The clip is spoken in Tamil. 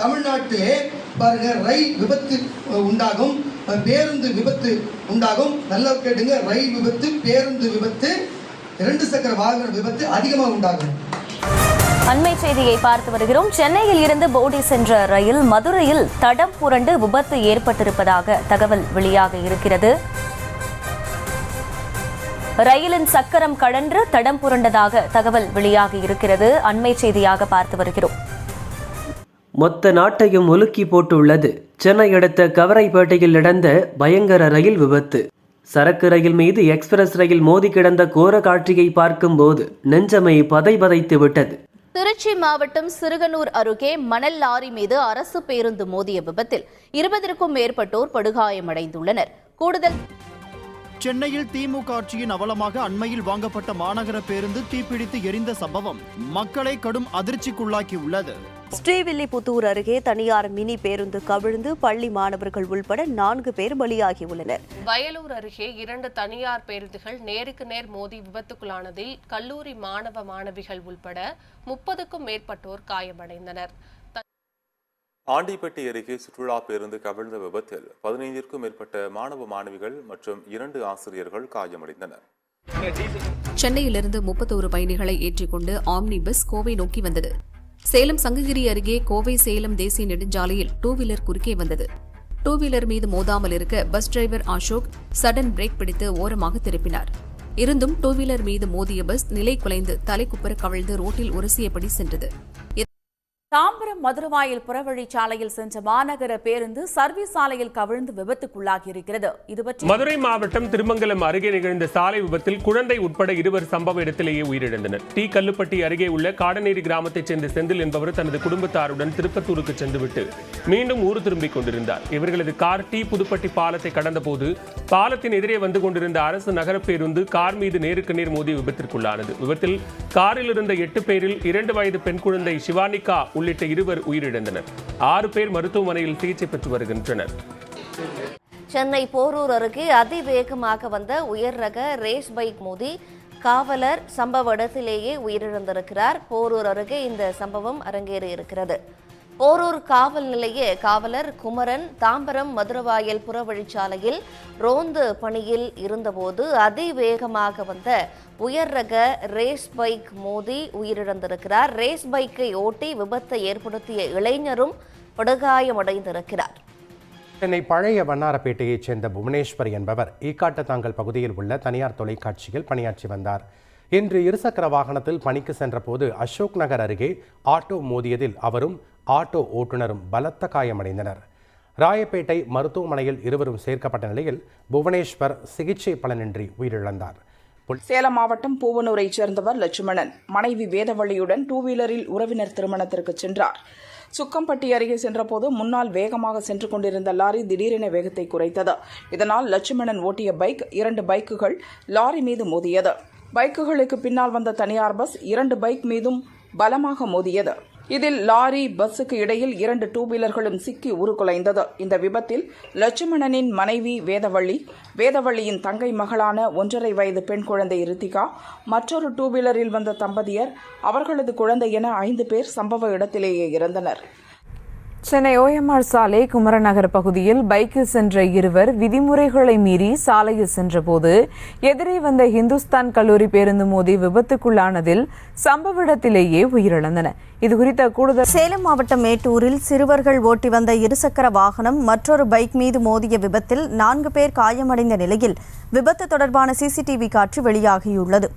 தமிழ்நாட்டிலே பாருங்க ரயில் விபத்து உண்டாகும். பேருந்து விபத்து உண்டாகும். நல்லா கேட்டுங்க ரயில் விபத்து பேருந்து விபத்து இரண்டு சக்கர வாகன விபத்து அதிகமாக உண்டாகும். அண்மை செய்தியை பார்த்து வருகிறோம். சென்னையில் இருந்து போடி சென்ற ரயில் மதுரையில் தடம் புரண்டு விபத்து ஏற்பட்டிருப்பதாக தகவல் வெளியாக இருக்கிறது. ரயிலின் சக்கரம் கடன்று தடம் புரண்டதாக தகவல் வெளியாக இருக்கிறது. அண்மை செய்தியாக பார்த்து வருகிறோம். மொத்த நாட்டையும் ஒலுக்கி போட்டுள்ளது. சென்னை அடுத்த கவரைப்பேட்டையில் நடந்த பயங்கர ரயில் விபத்து. சரக்கு ரயில் மீது எக்ஸ்பிரஸ் ரயில் மோதி கிடந்த கோர காட்சியை பார்க்கும்போது நெஞ்சமை பதை பதைத்து விட்டது. திருச்சி மாவட்டம் சிறுகனூர் அருகே மணல் லாரி மீது அரசு பேருந்து மோதிய விபத்தில் இருபதற்கும் மேற்பட்டோர் படுகாயமடைந்துள்ளனர். கூடுதல் சென்னையில் திமுக ஆட்சியின் அவலமாக அண்மையில் வாங்கப்பட்ட மாநகர பேருந்து தீப்பிடித்து எரிந்த சம்பவம் மக்களை கடும் அதிர்ச்சிக்குள்ளாக்கியுள்ளது. ஸ்ரீவில்லிபுத்தூர் அருகே தனியார் மினி பேருந்து கவிழ்ந்து பள்ளி மாணவர்கள் உள்பட நான்கு பேர் பலியாகியுள்ளனர். வயலூர் அருகே இரண்டு தனியார் பேருந்துகள் நேருக்கு நேர் மோதி விபத்துக்குள்ளானதில் கல்லூரி மாணவ மாணவிகள் உள்பட முப்பதுக்கும் மேற்பட்டோர் காயமடைந்தனர். ஆண்டிப்பட்டி அருகே சுற்றுலா பேருந்து கவிழ்ந்த விபத்தில் பதினைந்திற்கும் மேற்பட்ட மாணவ மாணவிகள் மற்றும் இரண்டு ஆசிரியர்கள் காயமடைந்தனர். சென்னையிலிருந்து முப்பத்தோரு பயணிகளை ஏற்றிக்கொண்டு ஆம்னி பஸ் கோவை நோக்கி வந்தது. சேலம் சங்ககிரி அருகே கோவை சேலம் தேசிய நெடுஞ்சாலையில் டூ வீலர் குறுக்கே வந்தது. டூ வீலர் மீது மோதாமல் இருக்க bus driver Ashok sudden brake பிடித்து ஓரமாக திருப்பினார். இருந்தும் டூ வீலர் மீது மோதிய பஸ் நிலை குலைந்து தலைக்குப்புற கவிழ்ந்து ரோட்டில் உரசியபடி சென்றது. தாம்பரம் புறவழி புறவழிச்சாலையில் சென்ற மாநகர பேருந்து சர்வீஸ் சாலையில் கவிழ்ந்து விபத்துக்குள்ளாகி இருக்கிறது இது பற்றி மதுரை மாவட்டம் திருமங்கலம் அருகே நிகழ்ந்த சாலை விபத்தில் குழந்தை உட்பட இருவர் சம்பவ இடத்திலேயே உயிரிழந்தனர். டி கல்லுப்பட்டி அருகே உள்ள காடநேரி கிராமத்தைச் சேர்ந்த செந்தில் என்பவர் தனது குடும்பத்தாருடன் திருப்பத்தூருக்கு சென்றுவிட்டு மீண்டும் ஊர் திரும்பிக் கொண்டிருந்தார். இவர்களது கார் டி புதுப்பட்டி பாலத்தை கடந்தபோது பாலத்தின் எதிரே வந்து கொண்டிருந்த அரசு நகர பேருந்து கார் மீது நேருக்கு நேர் மோதி விபத்திற்குள்ளானது. விபத்தில் காரில் இருந்த எட்டு பேரில் இரண்டு வயது பெண் குழந்தை சிவானிகா உள்ளிட்ட இருவர் உயிரிழந்தனர். ஆறு பேர் மருத்துவமனையில் சிகிச்சை பெற்று வருகின்றனர். சென்னை போரூர் அருகே அதிவேகமாக வந்த உயர் ரக ரேஸ் பைக் மோதி காவலர் சம்பவ இடத்திலேயே உயிரிழந்திருக்கிறார். போரூர் அருகே இந்த சம்பவம் அரங்கேறி இருக்கிறது போரூர் காவல் நிலைய காவலர் குமரன் தாம்பரம் மதுரவாயல் புறவழிச்சாலையில் ரோந்து பணியில் இருந்தபோது அதிவேகமாக வந்த உயர் ரக ரேஸ் பைக் மோதி உயிரிழந்திருக்கிறார். ரேஸ் பைக்கை ஓட்டி விபத்தை ஏற்படுத்திய இளைஞரும் படுகாயமடைந்திருக்கிறார். சென்னை பழைய வண்ணாரப்பேட்டையைச் சேர்ந்த புவனேஸ்வர் என்பவர் ஈக்காட்டுத்தாங்கல் பகுதியில் உள்ள தனியார் தொலைக்காட்சியில் பணியாற்றி வந்தார். இன்று இருசக்கர வாகனத்தில் பணிக்கு சென்றபோது அசோக் நகர் அருகே ஆட்டோ மோதியதில் அவரும் ஆட்டோ ஓட்டுநரும் பலத்த காயமடைந்தனர். ராயப்பேட்டை மருத்துவமனையில் இருவரும் சேர்க்கப்பட்ட நிலையில் புவனேஸ்வர் சிகிச்சை பலனின்றி உயிரிழந்தார். சேலம் மாவட்டம் பூவனூரைச் சேர்ந்தவர் லட்சுமணன் மனைவி வேதவள்ளியுடன் டூ வீலரில் உறவினர் திருமணத்திற்கு சென்றார். சுக்கம்பட்டி அருகே சென்றபோது முன்னால் வேகமாக சென்று கொண்டிருந்த லாரி திடீரென வேகத்தை குறைத்தது. இதனால் லட்சுமணன் ஓட்டிய பைக் இரண்டு பைக்குகள் லாரி மீது மோதியது. பைக்குகளுக்கு பின்னால் வந்த தனியார் பஸ் இரண்டு பைக் மீதும் பலமாக மோதியது. இதில் லாரி பஸ்ஸுக்கு இடையில் இரண்டு டூ வீலர்களும் சிக்கி உருக்குலைந்தது. இந்த விபத்தில் லட்சுமணனின் மனைவி வேதவள்ளி வேதவள்ளியின் தங்கை மகளான ஒன்றரை வயது பெண் குழந்தை ரித்திகா மற்றொரு டூ வீலரில் வந்த தம்பதியர் அவர்களது குழந்தை என ஐந்து பேர் சம்பவ இடத்திலேயே இறந்தனர். சென்னை ஓஎம்ஆர் சாலை குமரநகர் பகுதியில் பைக்கில் சென்ற இருவர் விதிமுறைகளை மீறி சாலையில் சென்றபோது எதிரே வந்த ஹிந்துஸ்தான் கல்லூரி பேருந்து மோதி விபத்துக்குள்ளானதில் சம்பவ இடத்திலேயே உயிரிழந்தனர் இதுகுறித்த கூடுதல் சேலம் மாவட்டம் மேட்டூரில் சிறுவர்கள் ஓட்டி வந்த இருசக்கர வாகனம் மற்றொரு பைக் மீது மோதிய விபத்தில் நான்கு பேர் காயமடைந்த நிலையில் விபத்து தொடர்பான சிசிடிவி காட்சி வெளியாகியுள்ளது.